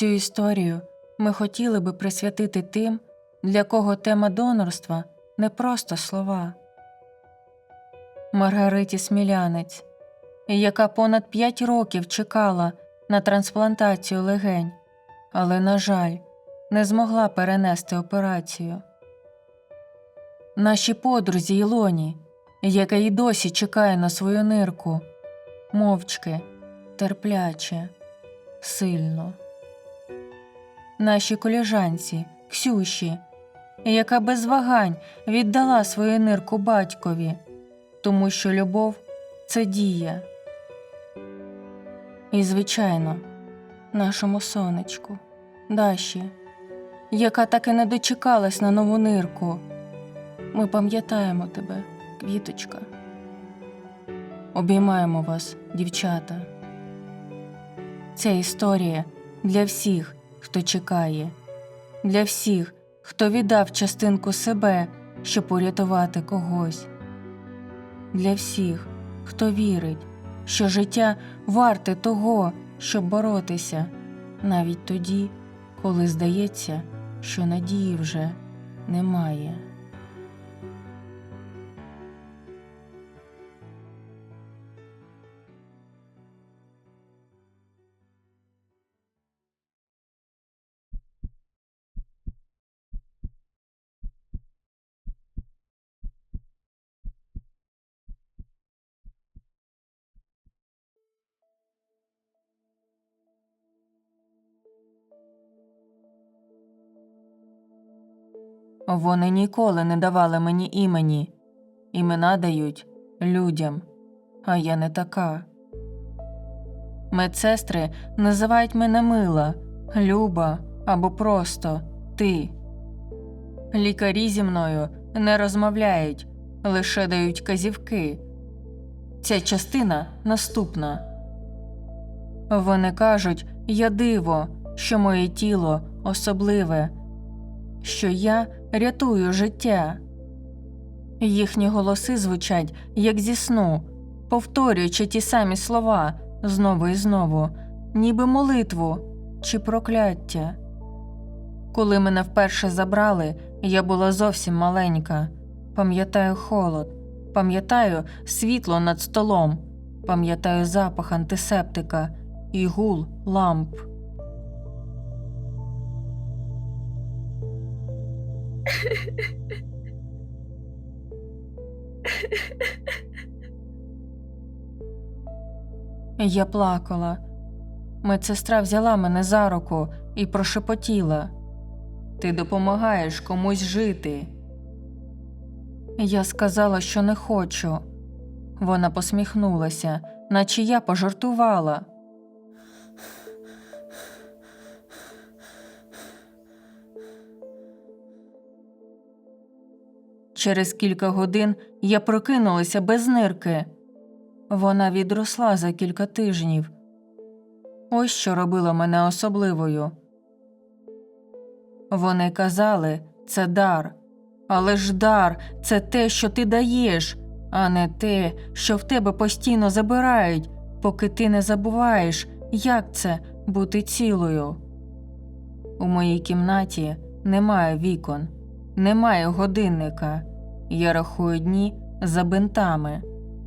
Цю історію ми хотіли би присвятити тим, для кого тема донорства не просто слова. Маргариті Смілянець, яка понад 5 років чекала на трансплантацію легень, але, на жаль, не змогла перенести операцію. Нашій подрузі Ілоні, яка й досі чекає на свою нирку, мовчки, терпляче, сильно. Нашій коліжанці Ксюші, яка без вагань віддала свою нирку батькові, тому що любов це дія. І, звичайно, нашому сонечку, Даші, яка так і не дочекалась на нову нирку. Ми пам'ятаємо тебе, квіточка. Обіймаємо вас, дівчата. Ця історія для всіх, хто чекає, для всіх, хто віддав частинку себе, щоб урятувати когось, для всіх, хто вірить, що життя варте того, щоб боротися, навіть тоді, коли здається, що надії вже немає. Вони ніколи не давали мені імені. Імена дають людям, а я не така. Медсестри називають мене мила, люба або просто ти. Лікарі зі мною не розмовляють, лише дають казівки. Ця частина наступна. Вони кажуть, я диво, що моє тіло особливе, що я рятую життя. Їхні голоси звучать, як зі сну, повторюючи ті самі слова знову і знову, ніби молитву чи прокляття. Коли мене вперше забрали, я була зовсім маленька. Пам'ятаю холод, пам'ятаю світло над столом, пам'ятаю запах антисептика і гул ламп. Я плакала. Медсестра взяла мене за руку і прошепотіла Ти допомагаєш комусь жити. Я сказала, що не хочу. Вона посміхнулася, наче я пожартувала. Через кілька годин я прокинулася без нирки. Вона відросла за кілька тижнів. Ось що робило мене особливою. Вони казали, це дар, але ж дар це те, що ти даєш, а не те, що в тебе постійно забирають, поки ти не забуваєш, як це бути цілою. У моїй кімнаті немає вікон, немає годинника. Я рахую дні за бинтами,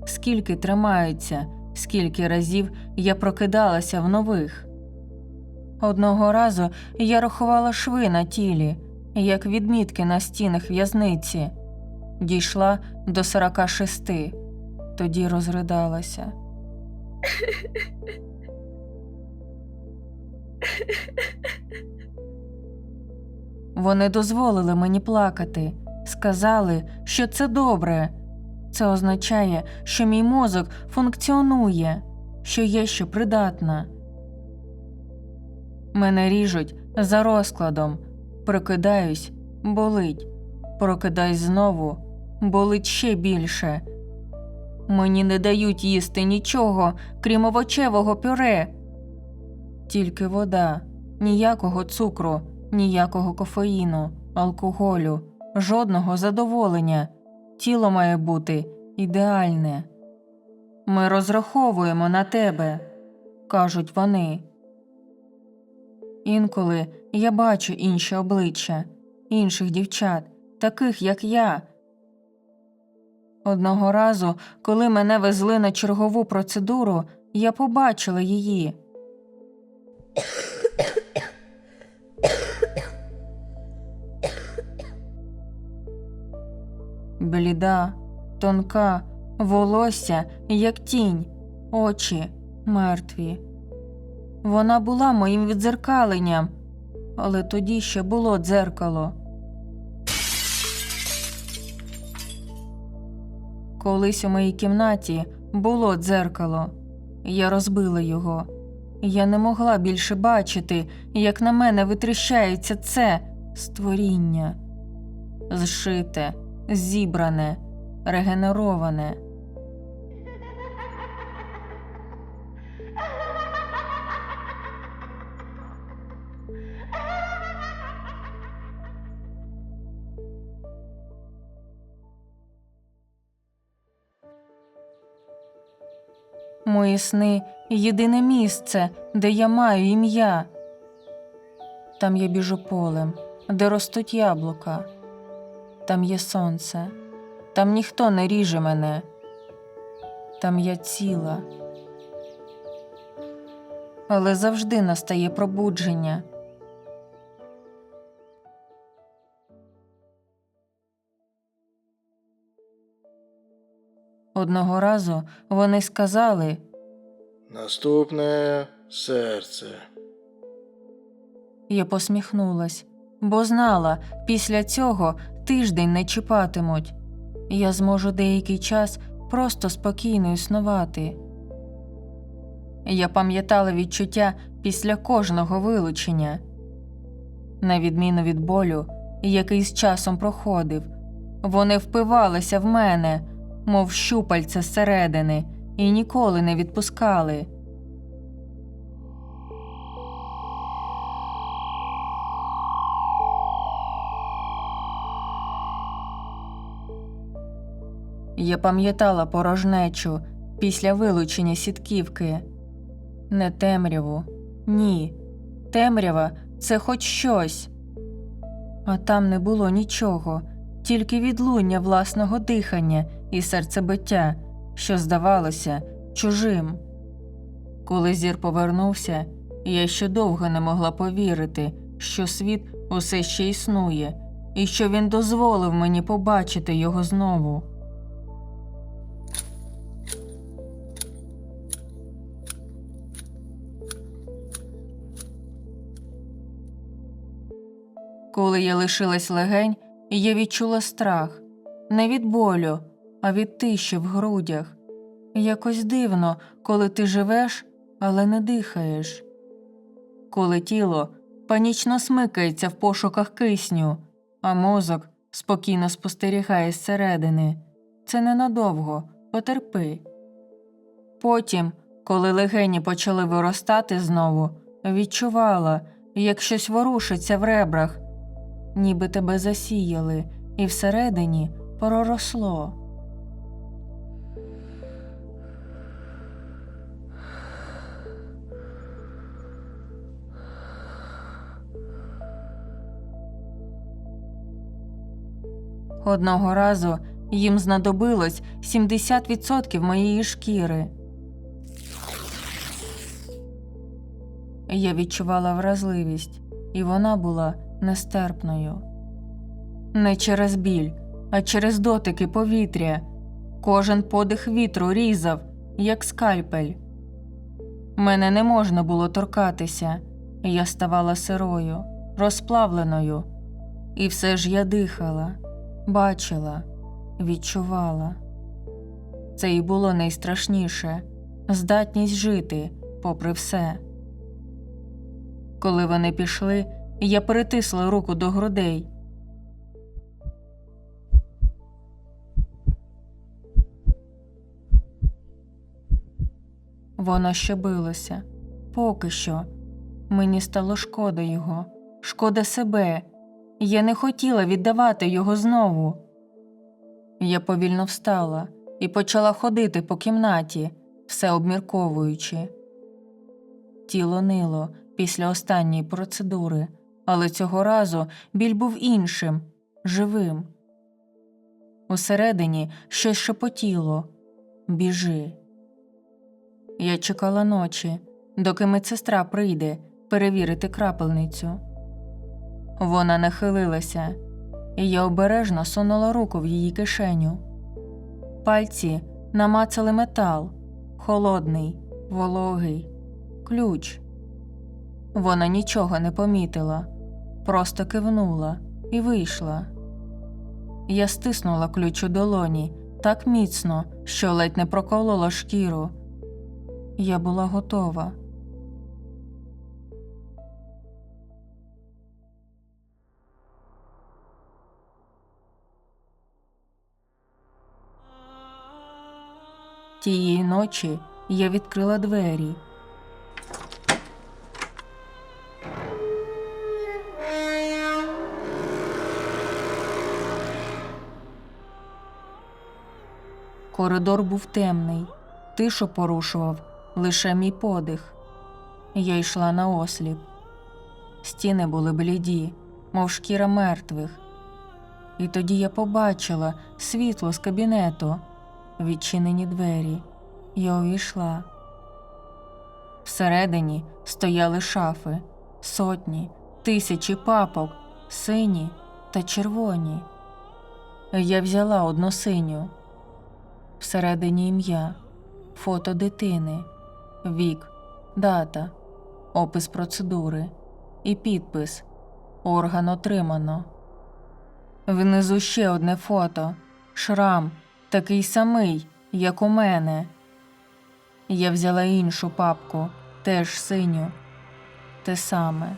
скільки тримаються, скільки разів я прокидалася в нових. Одного разу я рахувала шви на тілі, як відмітки на стінах в'язниці, дійшла до 46, тоді розридалася. Вони дозволили мені плакати, сказали, що це добре. Це означає, що мій мозок функціонує, що є ще придатна. Мене ріжуть за розкладом, прокидаюсь, болить, прокидаюсь знову, болить ще більше. Мені не дають їсти нічого, крім овочевого пюре. Тільки вода, ніякого цукру, ніякого кофеїну, алкоголю, жодного задоволення. Тіло має бути ідеальне. Ми розраховуємо на тебе, кажуть вони. Інколи я бачу інші обличчя, інших дівчат, таких як я. Одного разу, коли мене везли на чергову процедуру, я побачила її. Бліда, тонка, волосся, як тінь, очі мертві. Вона була моїм віддзеркаленням, але тоді ще було дзеркало. Колись у моїй кімнаті було дзеркало. Я розбила його. Я не могла більше бачити, як на мене витріщається це створіння. Зшите, зібране, регенероване. Мої сни єдине місце, де я маю ім'я. Там я біжу полем, де ростуть яблука. Там є сонце, там ніхто не ріже мене. Там я ціла. Але завжди настає пробудження. Одного разу вони сказали, Наступне серце. Я посміхнулась, бо знала, після цього тиждень не чіпатимуть. Я зможу деякий час просто спокійно існувати. Я пам'ятала відчуття після кожного вилучення. На відміну від болю, який з часом проходив, вони впивалися в мене, мов щупальця зсередини, і ніколи не відпускали. Я пам'ятала порожнечу після вилучення сітківки. Не темряву, ні. Темрява це хоч щось. А там не було нічого, тільки відлуння власного дихання і серцебиття, що здавалося чужим. Коли зір повернувся, я ще довго не могла повірити, що світ усе ще існує, і що він дозволив мені побачити його знову. Коли я лишилась легень, я відчула страх не від болю, а від тиші в грудях. Якось дивно, коли ти живеш, але не дихаєш. Коли тіло панічно смикається в пошуках кисню, а мозок спокійно спостерігає зсередини. Це ненадовго, потерпи. Потім, коли легені почали виростати знову, відчувала, як щось ворушиться в ребрах, ніби тебе засіяли, і всередині проросло. Одного разу їм знадобилось 70% моєї шкіри. Я відчувала вразливість, і вона була нестерпною. Не через біль, а через дотики повітря. Кожен подих вітру різав, як скальпель. Мене не можна було торкатися, я ставала сирою, розплавленою. І все ж я дихала, бачила, відчувала. Це і було найстрашніше здатність жити, попри все. Коли вони пішли, я перетисла руку до грудей. Воно ще билося. Поки що. Мені стало шкода його, шкода себе. Я не хотіла віддавати його знову. Я повільно встала і почала ходити по кімнаті, все обмірковуючи. Тіло нило, після останньої процедури, але цього разу біль був іншим, живим. Усередині щось шепотіло біжи. Я чекала ночі, доки медсестра прийде перевірити крапельницю. Вона нахилилася, і я обережно сунула руку в її кишеню. Пальці намацали метал, холодний, вологий, ключ. Вона нічого не помітила, просто кивнула і вийшла. Я стиснула ключ у долоні так міцно, що ледь не проколола шкіру. Я була готова. Тієї ночі я відкрила двері. Коридор був темний, тишу порушував лише мій подих. Я йшла на осліп. Стіни були бліді, мов шкіра мертвих. І тоді я побачила світло з кабінету, відчинені двері. Я увійшла. Всередині стояли шафи, сотні, тисячі папок, сині та червоні. Я взяла одну синю. Всередині ім'я, фото дитини, вік, дата, опис процедури і підпис Орган отримано. Внизу ще одне фото, шрам, такий самий, як у мене. Я взяла іншу папку, теж синю, те саме.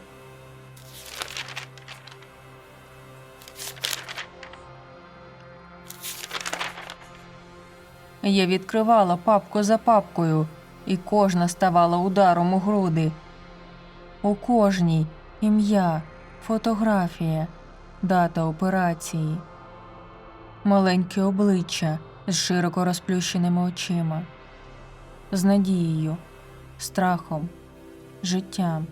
Я відкривала папку за папкою, і кожна ставала ударом у груди. У кожній ім'я, фотографія, дата операції, маленьке обличчя з широко розплющеними очима, з надією, страхом, життям.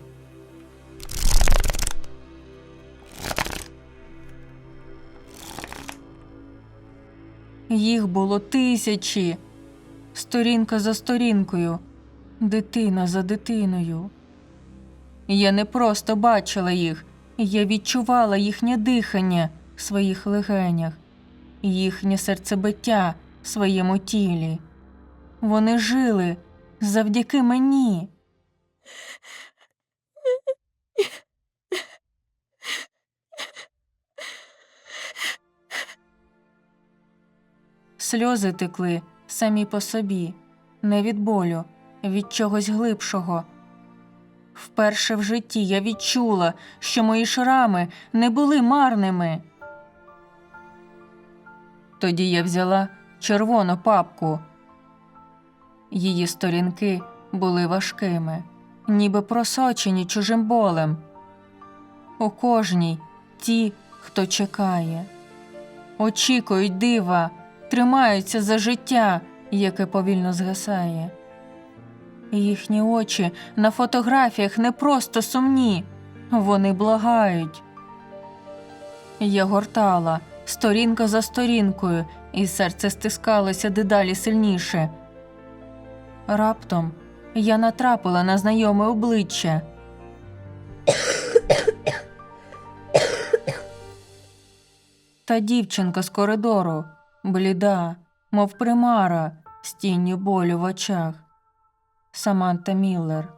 Їх було тисячі, сторінка за сторінкою, дитина за дитиною. Я не просто бачила їх, я відчувала їхнє дихання в своїх легенях, їхнє серцебиття в своєму тілі. Вони жили завдяки мені. Сльози текли самі по собі, не від болю, від чогось глибшого. Вперше в житті я відчула, що мої шрами не були марними. Тоді я взяла червону папку. Її сторінки були важкими, ніби просочені чужим болем. У кожній ті, хто чекає, очікують дива, тримаються за життя, яке повільно згасає. Їхні очі на фотографіях не просто сумні, вони благають. Я гортала сторінка за сторінкою, і серце стискалося дедалі сильніше. Раптом я натрапила на знайоме обличчя. Та дівчинка з коридору, бліда, мов примара, з тінню болю в очах. Саманта Міллер.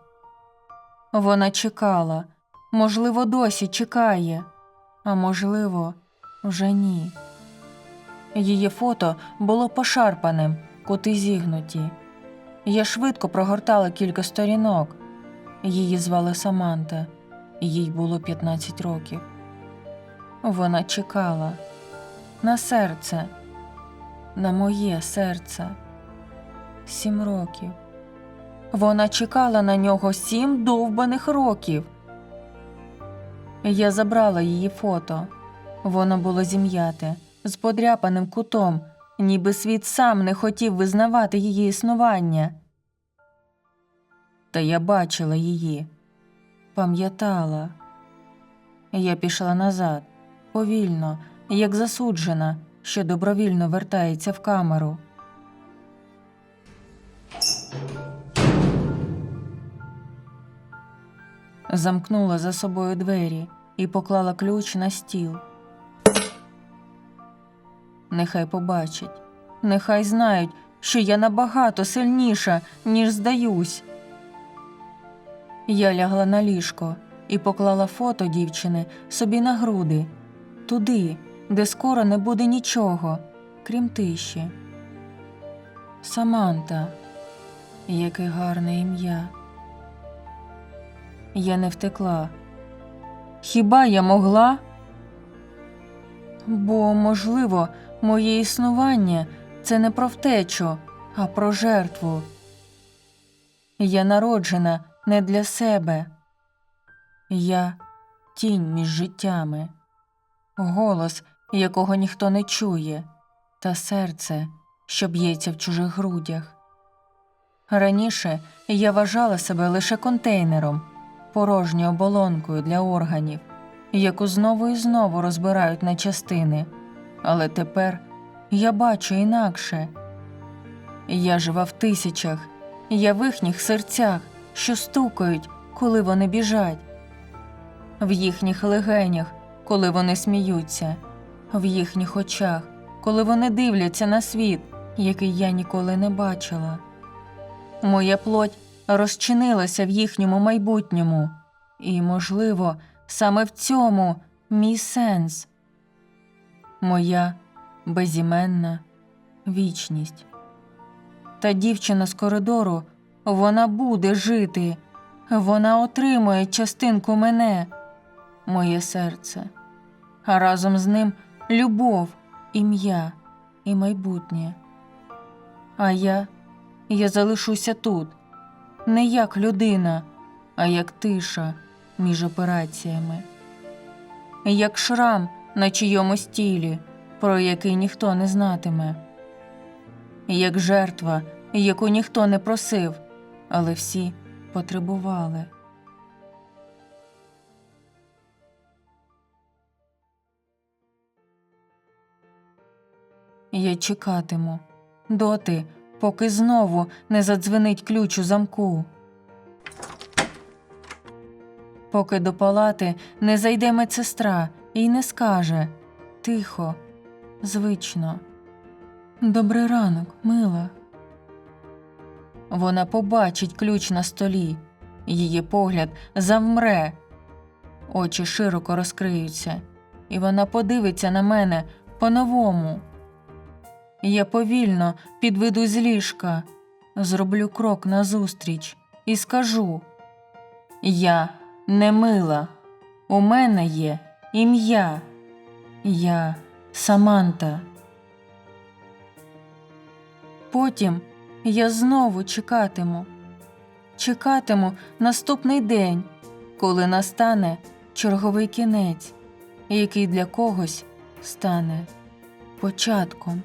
Вона чекала, можливо, досі чекає, а можливо, вже ні. Її фото було пошарпаним, кути зігнуті. Я швидко прогортала кілька сторінок. Її звали Саманта, їй було 15 років. Вона чекала на серце, на моє серце. Сім років. Вона чекала на нього сім довбаних років. Я забрала її фото. Воно було зім'яте, з подряпаним кутом, ніби світ сам не хотів визнавати її існування. Та я бачила її. пам'ятала. Я пішла назад, повільно, як засуджена, що добровільно вертається в камеру. Замкнула за собою двері і поклала ключ на стіл. Нехай побачать, нехай знають, що я набагато сильніша, ніж здаюсь. Я лягла на ліжко і поклала фото дівчини собі на груди, туди, де скоро не буде нічого, крім тиші. Саманта, яке гарне ім'я. Я не втекла. Хіба я могла? Бо, можливо, моє існування це не про втечу, а про жертву. Я народжена не для себе. Я тінь між життями, голос, якого ніхто не чує, та серце, що б'ється в чужих грудях. Раніше я вважала себе лише контейнером, порожньою оболонкою для органів, яку знову і знову розбирають на частини. Але тепер я бачу інакше. Я жива в тисячах, я в їхніх серцях, що стукають, коли вони біжать, в їхніх легенях, коли вони сміються, в їхніх очах, коли вони дивляться на світ, який я ніколи не бачила. Моя плоть розчинилася в їхньому майбутньому, і, можливо, саме в цьому мій сенс. Моя безіменна вічність. Та дівчина з коридору, вона буде жити, вона отримує частинку мене, моє серце, а разом з ним любов, ім'я і майбутнє. А я, я залишуся тут, не як людина, а як тиша між операціями, як шрам на чийомусь тілі, про який ніхто не знатиме, як жертва, яку ніхто не просив, але всі потребували. Я чекатиму доти, поки знову не задзвенить ключ у замку. Поки до палати не зайде медсестра і не скаже тихо, звично. Добрий ранок, мила. Вона побачить ключ на столі, її погляд завмре, очі широко розкриються, і вона подивиться на мене по-новому. Я повільно підведу з ліжка, зроблю крок назустріч і скажу Я не мила, у мене є ім'я. Я Саманта. Потім я знову чекатиму, чекатиму наступний день, коли настане черговий кінець, який для когось стане початком.